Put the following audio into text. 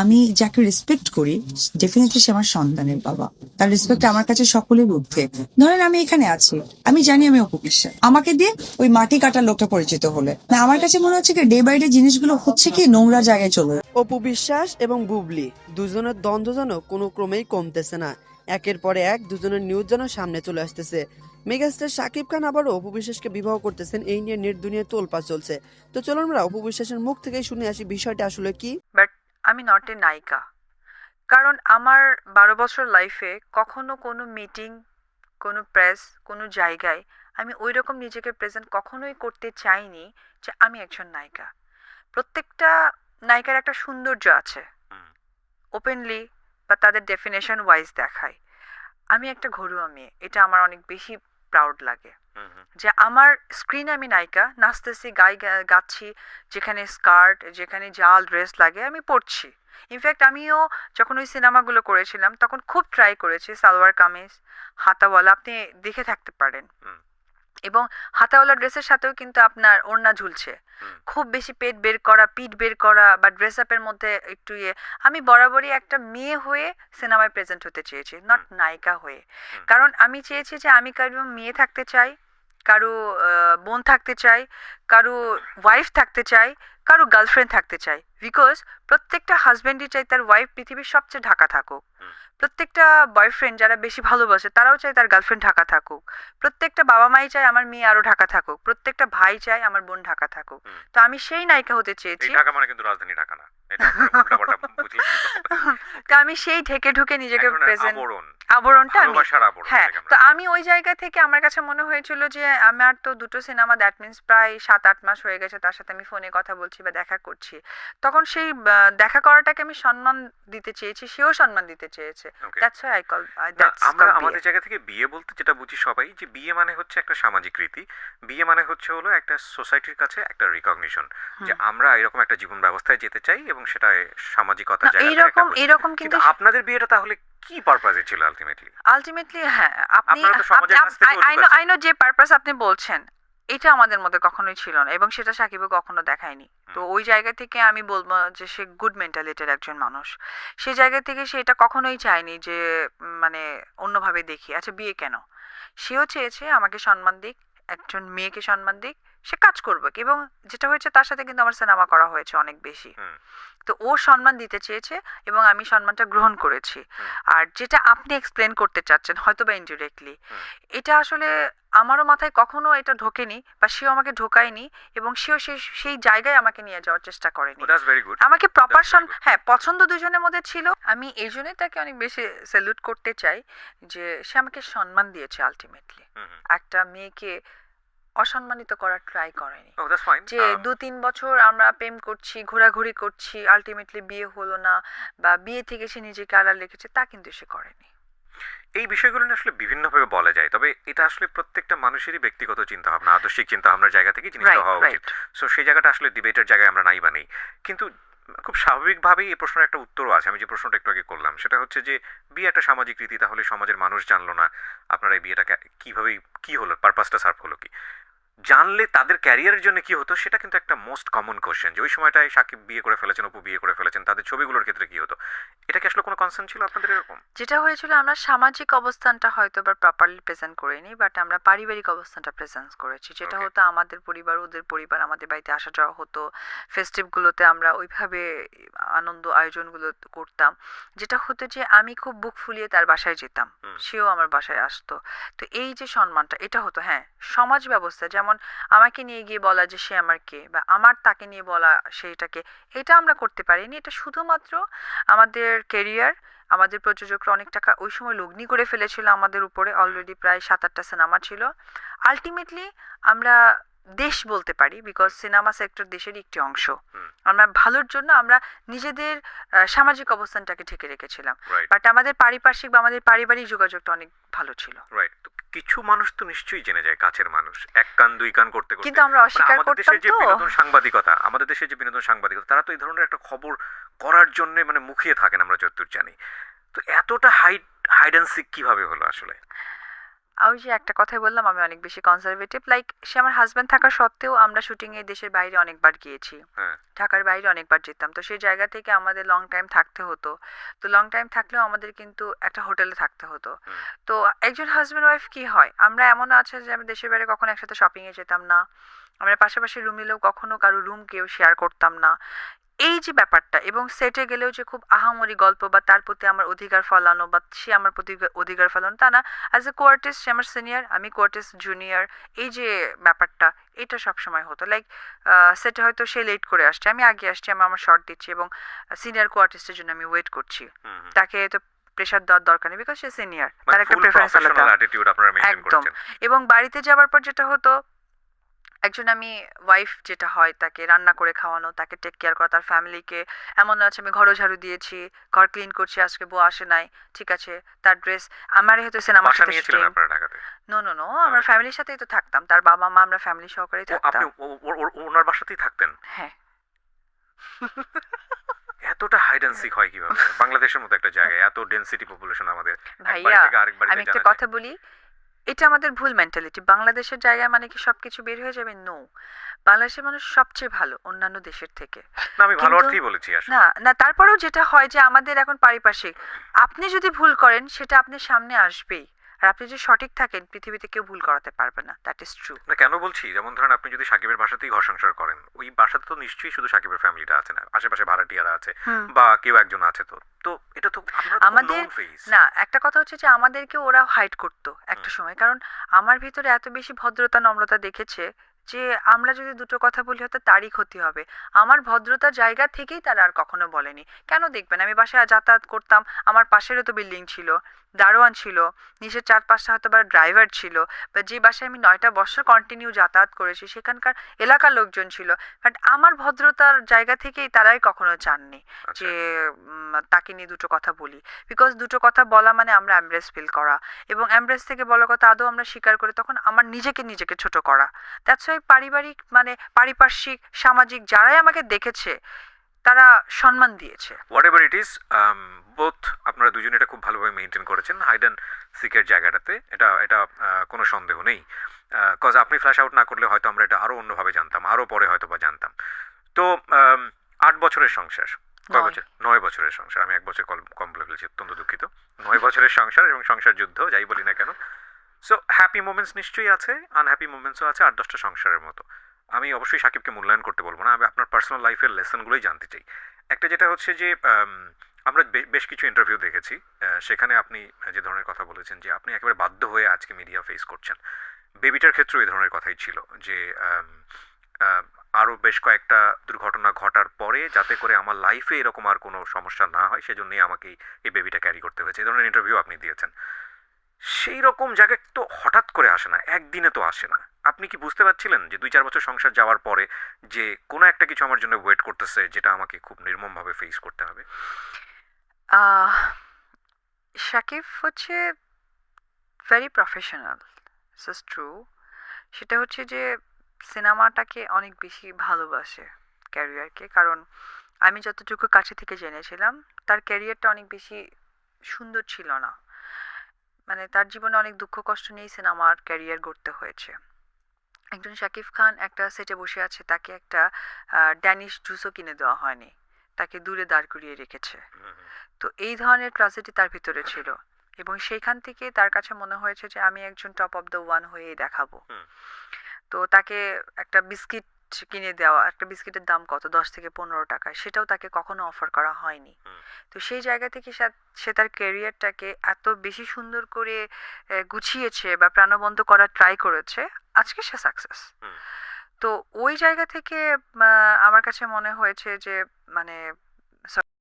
আমি যাকে রেসপেক্ট করি ডেফিনেটলি সে আমার সন্তানের বাবা। তার রেসপেক্ট আমার কাছে সকলের ঊর্ধ্বে। ধরেন আমি এখানে আছি আমি জানি আমি অপবিশ্বাস আমাকে দিয়ে ওই মাটি কাটার লোকটা পরিচিত হলে। না আমার কাছে মনে হচ্ছে কি ডে বাই ডে জিনিসগুলো হচ্ছে কি নোংরা জায়গায় চলে অপু বিশ্বাস এবং বুবলি দুজনের দ্বন্দ্ব যেন কোনো ক্রমেই কমতেছে না। একের পরে এক দুজনের নিউজ যেন সামনে চলে আসতেছে। মেগাস্টার শাকিব খান আবারও অপু বিশ্বাসকে বিবাহ করতেছেন এই নিয়ে নেট দুনিয়ায় তোলপা চলছে। তো চলুন আমরা অপু বিশ্বাসের মুখ থেকেই শুনে আসি বিষয়টা আসলে কি। বাট আমি নট এ নায়িকা। কারণ আমার বারো বছর লাইফে কখনো কোনো মিটিং কোনো প্রেস কোনো জায়গায় আমি ওই রকম নিজেকে প্রেজেন্ট কখনোই করতে চাইনি যে আমি একজন নায়িকা। প্রত্যেকটা নায়িকার একটা সৌন্দর্য আছে। ওপেনলি বা তাদের ডেফিনেশন ওয়াইজ দেখায়। আমি একটা ঘরোয়া মেয়ে এটা আমার অনেক বেশি প্রাউড লাগে। যে আমার স্ক্রিনে আমি নায়িকা নাচতেছি গাই গাচ্ছি যেখানে স্কার্ট যেখানে জাল ড্রেস লাগে আমি পরছি। ইনফ্যাক্ট আমিও যখন ওই সিনেমাগুলো করেছিলাম তখন খুব ট্রাই করেছি সালোয়ার কামিজ হাতাওয়ালা আপনি দেখে থাকতে পারেন। এবং হাতাওয়ালা ড্রেসের সাথেও কিন্তু আপনার ওড়না ঝুলছে। খুব বেশি পেট বের করা পিঠ বের করা বা ড্রেস আপের মধ্যে একটু ইয়ে আমি বরাবরই একটা মেয়ে হয়ে সিনেমায় প্রেজেন্ট হতে চেয়েছি নট নায়িকা হয়ে। কারণ আমি চেয়েছি যে আমি কারণ মেয়ে থাকতে চাই কারও বোন থাকতে চাই কারও ওয়াইফ থাকতে চাই কারও গার্লফ্রেন্ড থাকতে চাই বিকজ প্রত্যেকটা হাজব্যান্ডই চাই তার ওয়াইফ পৃথিবীর সবচেয়ে ঢাকা থাকুক। প্রত্যেকটা বয়ফ্রেন্ড যারা বেশি ভালোবাসে তারাও চায় তার গার্লফ্রেন্ড ঢাকা থাকুক। প্রত্যেকটা বাবা মাই চায় আমার মেয়ে আরও ঢাকা থাকুক। প্রত্যেকটা ভাই চায় আমার বোন ঢাকা থাকুক। তো আমি সেই নায়িকা হতে চেয়েছি। ঢাকা মানে কিন্তু রাজধানী ঢাকা না। তো আমি সেই ঢেকে ঢুকে নিজেকে প্রেজেন্ট আবরণটা আমি হ্যাঁ তো আমি ওই জায়গা থেকে আমার কাছে মনে হয়েছিল যে আমার তো দুটো সিনেমা দ্যাট মিন্স প্রায় সাত আট মাস হয়ে গেছে তার সাথে আমি ফোনে কথা বলছি বা দেখা করছি। তখন সেই দেখা করাটাকে আমি সম্মান দিতে চেয়েছি সেও সম্মান দিতে চেয়েছে. দ্যাটস আই কল আমরা আমাদের জায়গা থেকে বিয়ে বলতে যেটা বুঝি সবাই যে বিয়ে মানে হচ্ছে একটা সামাজিক রীতি। বিয়ে মানে হচ্ছে হলো একটা সোসাইটির কাছে একটা রিকগনিশন যে আমরা এরকম একটা জীবন ব্যবস্থায় যেতে চাই এবং সেটা সামাজিকতা এইরকম এরকম কিন্তু কিন্তু আপনাদের বিয়েটা তাহলে কি পারপাজে ছিল আলটিমেটলি আলটিমেটলি হ্যাঁ আপনি আই নো আই নো যে পারপাস আপনি বলছেন এটা আমাদের মধ্যে কখনোই ছিল না এবং সেটা সাকিবও কখনো দেখায়নি। তো ওই জায়গা থেকে আমি বলব যে সে গুড মেন্টালিটির একজন মানুষ। সে জায়গা থেকে সে এটা কখনোই চায়নি যে মানে অন্যভাবে দেখি আচ্ছা বিয়ে কেন? সেও চেয়েছে আমাকে সম্মান দিক একজন মেয়েকে সম্মান দিক সে কাজ করবে এবং যেটা হয়েছে তার সাথে কিন্তু আমার সিনেমা করা হয়েছে অনেক বেশি। তো ও সম্মান দিতে চেয়েছে এবং আমি সম্মানটা গ্রহণ করেছি। আর যেটা আপনি এক্সপ্লেন করতে চাচ্ছেন হয়তো বা ইনডিরেক্টলি এটা আসলে আমারও মাথায় কখনো এটা ঢোকেনি বা সেও আমাকে ঢোকায়নি এবং সেও সেই সেই জায়গায় আমাকে নিয়ে যাওয়ার চেষ্টা করেনি। গুড আমাকে প্রপার হ্যাঁ পছন্দ দুজনের মধ্যে ছিল। আমি এই জন্যই তাকে অনেক বেশি স্যালুট করতে চাই যে সে আমাকে সম্মান দিয়েছে আলটিমেটলি একটা মেয়েকে অসম্মানিত করার ট্রাই করেনি। ফাইন যে দু তিন বছর আমরা প্রেম করছি ঘোরাঘুরি করছি আলটিমেটলি বিয়ে হলো না বা বিয়ে থেকে সে নিজেকে আড়াল রেখেছে তা কিন্তু সে করেনি। এই বিষয়গুলো নিয়ে আসলে বিভিন্নভাবে বলা যায় তবে এটা আসলে প্রত্যেকটা মানুষেরই ব্যক্তিগত চিন্তা ভাবনা আদর্শিক চিন্তা ভাবনার জায়গা থেকে জিনিসটা হওয়া উচিত। সো সেই জায়গাটা আসলে ডিবেটের জায়গায় আমরা নাই বা নেই। কিন্তু খুব স্বাভাবিকভাবেই এই প্রশ্নের একটা উত্তরও আছে আমি যে প্রশ্নটা একটু আগে করলাম সেটা হচ্ছে যে বিয়ে একটা সামাজিক রীতি তাহলে সমাজের মানুষ জানলো না আপনারা এই বিয়েটা কীভাবে কি হলো পারপাসটা সার্ভ হলো কি? জানলে তাদের ক্যারিয়ারের জন্য কি হতো, সেটা কিন্তু একটা মোস্ট কমন কোয়েশ্চেন যে ওই সময়টায় সাকিব বিয়ে করে ফেলেছেন, অপু বিয়ে করে ফেলেছেন, তাদের ছবিগুলোর ক্ষেত্রে কি হতো। এটা কি আসলে কোনো কনসার্ন ছিল আপনাদের এরকম? যেটা হয়েছিল আমরা সামাজিক অবস্থানটা হয়তো বা প্রপারলি প্রেজেন্ট করিনি বাট আমরা পারিবারিক অবস্থানটা প্রেজেন্ট করেছি। যেটা হতো আমাদের পরিবার ওদের পরিবার আমাদের বাড়িতে আসা যাওয়া হতো। ফেস্টিভগুলোতে আমরা ওইভাবে আনন্দ আয়োজনগুলো করতাম। যেটা হতো যে আমি খুব বুক ফুলিয়ে তার বাসায় যেতাম। সেও আমার বাসায় আসতো। তো এই যে সম্মানটা এটা হতো হ্যাঁ সমাজ ব্যবস্থা যেমন আমাকে নিয়ে গিয়ে বলা যে সে আমার কে বা আমার তাকে নিয়ে বলা সেইটাকে এটা আমরা করতে পারিনি। এটা শুধুমাত্র আমাদের কেরিয়ার আমাদের প্রযোজকরা অনেক টাকা ওই সময় লগ্নি করে ফেলেছিল আমাদের উপরে অলরেডি প্রায় সাত আটটা সিনেমা ছিল। আলটিমেটলি আমরা দেশ বলতে পারি বিকজ সিনেমা সেক্টর দেশেরই একটি অংশ। আমরা ভালোর জন্য আমরা নিজেদের সামাজিক অবস্থানটাকে ঢেকে রেখেছিলাম। বাট আমাদের পারিপার্শ্বিক বা আমাদের পারিবারিক যোগাযোগটা অনেক ভালো ছিল। রাইট তো কিছু মানুষ তো নিশ্চয়ই জেনে যায় কাছের মানুষ। এক কান দুই কান করতে করতে। কিন্তু আমরা মানে অস্বীকার আমাদের করতাম দেশের যে তো। বিনোদন সাংবাদিকতা আমাদের দেশের যে বিনোদন সাংবাদিকতা তারা তো এই ধরনের একটা খবর করার জন্য মানে মুখিয়ে থাকেন আমরা যতদূর জানি। তো এতটা হাইড হাইড অ্যান্ড সিক কীভাবে হলো আসলে? ওই যে একটা কথাই বললাম আমি অনেক বেশি কনজারভেটিভ লাইক সে আমার হাজব্যান্ড থাকা সত্ত্বেও আমরা শুটিংয়ে দেশের বাইরে অনেকবার গিয়েছি। হ্যাঁ। ঢাকার বাইরে অনেকবার যেতাম। তো সেই জায়গা থেকে আমাদের লং টাইম থাকতে হতো। তো লং টাইম থাকলেও আমাদের কিন্তু একটা হোটেলে থাকতে হতো। তো একজন হাজব্যান্ড ওয়াইফ কি হয়? আমরা এমন আছে যে আমরা দেশের বাইরে কখনো একসাথে শপিংয়ে যেতাম না। আমরা পাশাপাশি রুম নিলেও কখনো কারও রুম কেউ শেয়ার করতাম না। এই যে ব্যাপারটা এবং সেটে গেলেও যে খুব আহামরি গল্প বা তার প্রতি আমার অধিকার ফলানো বা সে আমার প্রতি অধিকার ফলানো তা না। অ্যাজ এ কোয়ার্টিস্ট সে আমার সিনিয়র আমি কোয়ার্টিস্ট জুনিয়র এই যে ব্যাপারটা এটা সবসময় হতো। লাইক সেটে হয়তো সে লেট করে আসছে আমি আগে আসছি আমি আমার শর্ট দিচ্ছি এবং সিনিয়র কোয়ার্টিস্টের জন্য আমি ওয়েট করছি। তাকে তো প্রেশার দেওয়ার দরকার নেই বিকজ সে সিনিয়র মানে তার একটা প্রেফারেন্স আলাদা। একদম। এবং বাড়িতে যাওয়ার পর যেটা হতো একজন আমি ওয়াইফ যেটা হয় তাকে রান্না করে খাওয়ানো তাকে টেক কেয়ার করা তার ফ্যামিলিকে এমন আছে আমি ঘরও ঝাড়ু দিয়েছি ঘর ক্লিন করছি আজকে বউ আসে নাই ঠিক আছে তার ড্রেস আমার হয়তো সিনেমার সাথে নো নো নো আমরা ফ্যামিলির সাথেই তো থাকতাম তার বাবা মা আমরা ফ্যামিলি সহকারেই থাকতাম। আপনি ওনার বাসাতেই থাকতেন? হ্যাঁ। এতটা হাই ডেন্সিক হয় কীভাবে? বাংলাদেশের মতো একটা জায়গায় এত ডেন্সিটি পপুলেশন আমাদের। ভাইয়া আমি একটা কথা বলি এটা আমাদের ভুল মেন্টালিটি বাংলাদেশের জায়গায় মানে কি সবকিছু বের হয়ে যাবে? নো বাংলাদেশের মানুষ সবচেয়ে ভালো অন্যান্য দেশের থেকে। না আমি ভালো অর্থেই বলেছি না না তারপরেও যেটা হয় যে আমাদের এখন পারিপার্শ্বিক আপনি যদি ভুল করেন সেটা আপনি সামনে আসবেই। আর আপনি যদি সঠিক থাকেন পৃথিবীতে কেউ ভুল করাতে পারবে না। দ্যাট ইজ ট্রু না কেন বলছি? যেমন ধরেন আপনি যদি সাকিবের বাসাতেই ঘর সংসার করেন ওই বাসাতে তো নিশ্চয়ই শুধু সাকিবের ফ্যামিলিটা আছে না আশেপাশে ভাড়াটিয়ারা আছে বা কেউ একজন আছে তো। তো এটা তো আমাদের না একটা কথা হচ্ছে যে আমাদেরকে ওরা হাইড করতো একটা সময়। কারণ আমার ভিতরে এত বেশি ভদ্রতা নম্রতা দেখেছে যে আমরা যদি দুটো কথা বলি হয়তো তারই ক্ষতি হবে। আমার ভদ্রতার জায়গা থেকেই তারা আর কখনো বলেনি। কেন দেখবেন? আমি বাসায় যাতায়াত করতাম আমার পাশেরও তো বিল্ডিং ছিল দারোয়ান ছিল নিচের চার পাঁচটা হয়তো বা ড্রাইভার ছিল বা যে বাসায় আমি নয়টা বছর কন্টিনিউ যাতায়াত করেছি সেখানকার এলাকার লোকজন ছিল। বাট আমার ভদ্রতার জায়গা থেকেই তারাই কখনো চাননি আচ্ছা। যে তাকে নিয়ে দুটো কথা বলি। বিকজ দুটো কথা বলা মানে আমরা অ্যাম্ব্রেস ফিল করা। এবং অ্যাম্ব্রেস থেকে বলা কথা আদৌ আমরা স্বীকার করে তখন আমার নিজেকে নিজেকে ছোট করা। দ্যাটস ওয়াই পারিবারিক মানে পারিপার্শ্বিক সামাজিক যারাই আমাকে দেখেছে তারা সম্মান দিয়েছে। Whatever it is both আপনারা দুজনে এটা খুব ভালোভাবে মেনটেন করেছেন হাইড অ্যান্ড সিকের জায়গাটাতে। এটা এটা কোনো সন্দেহ নেই। কজ আপনি ফ্ল্যাশ আউট না করলে হয়তো আমরা এটা আরও অন্যভাবে জানতাম আরও পরে হয়তো বা জানতাম। তো আট বছরের সংসার কয় নয়। বছর? নয় বছরের সংসার। আমি এক বছর কম বলে ফেলেছি অত্যন্ত দুঃখিত। নয় বছরের সংসার এবং সংসার যুদ্ধ যাই বলি না কেন সো হ্যাপি মোমেন্টস নিশ্চয়ই আছে আনহ্যাপি মোমেন্টসও আছে আট দশটা সংসারের মতো। আমি অবশ্যই সাকিবকে মূল্যায়ন করতে বলব না, আমি আপনার পার্সোনাল লাইফের লেসনগুলোই জানতে চাই। একটা যেটা হচ্ছে যে আমরা বেশ কিছু ইন্টারভিউ দেখেছি সেখানে আপনি যে ধরনের কথা বলেছেন যে, আপনি একেবারে বাধ্য হয়ে আজকে মিডিয়া ফেস করছেন। বেবিটার ক্ষেত্রেও এই ধরনের কথাই ছিল যে আরও বেশ কয়েকটা দুর্ঘটনা ঘটার পরে যাতে করে আমার লাইফে এরকম আর কোনো সমস্যা না হয়, সেজন্যই আমাকে এই বেবিটা ক্যারি করতে হয়েছে। এই ধরনের ইন্টারভিউ আপনি দিয়েছেন। সেই রকম জায়গায় তো হঠাৎ করে আসে না, একদিনে তো আসে না। আপনি কি বুঝতে পারছিলেন যে দুই চার বছর সংসার যাওয়ার পরে যে কোনো একটা কিছু আমার জন্য ওয়েট করতেছে, যেটা আমাকে খুব নির্মমভাবে ফেস করতে হবে? শাকিব হচ্ছে ভেরি প্রফেশনাল ট্রু সেটা হচ্ছে যে সিনেমাটাকে অনেক বেশি ভালোবাসে ক্যারিয়ারকে, কারণ আমি যতটুকু কাছে থেকে জেনেছিলাম, তার ক্যারিয়ারটা অনেক বেশি সুন্দর ছিল না। মানে তার জীবনে অনেক দুঃখ কষ্ট নিয়েই সিনেমার ক্যারিয়ার গড়তে হয়েছে। একজন শাকিব খান একটা সেটে বসে আছে তাকে একটা ড্যানিশ জুসও কিনে দেওয়া হয়নি। তাকে দূরে দাঁড় করিয়ে রেখেছে। তো এই ধরনের ট্রাজেডি তার ভিতরে ছিল। এবং সেইখান থেকে তার কাছে মনে হয়েছে যে আমি একজন টপ অফ দ্য ওয়ান হয়েই দেখাবো। তো তাকে একটা বিস্কিট কিনে দেওয়া একটা বিস্কিটের দাম কত? দশ থেকে পনেরো টাকা সেটাও তাকে কখনো অফার করা হয়নি। তো সেই জায়গা থেকে সে- সে তার ক্যারিয়ারটাকে এত বেশি সুন্দর করে গুছিয়েছে বা প্রাণবন্ত করার ট্রাই করেছে আজকে সে সাকসেস তো ওই জায়গা থেকে আমার কাছে মনে হয়েছে যে মানে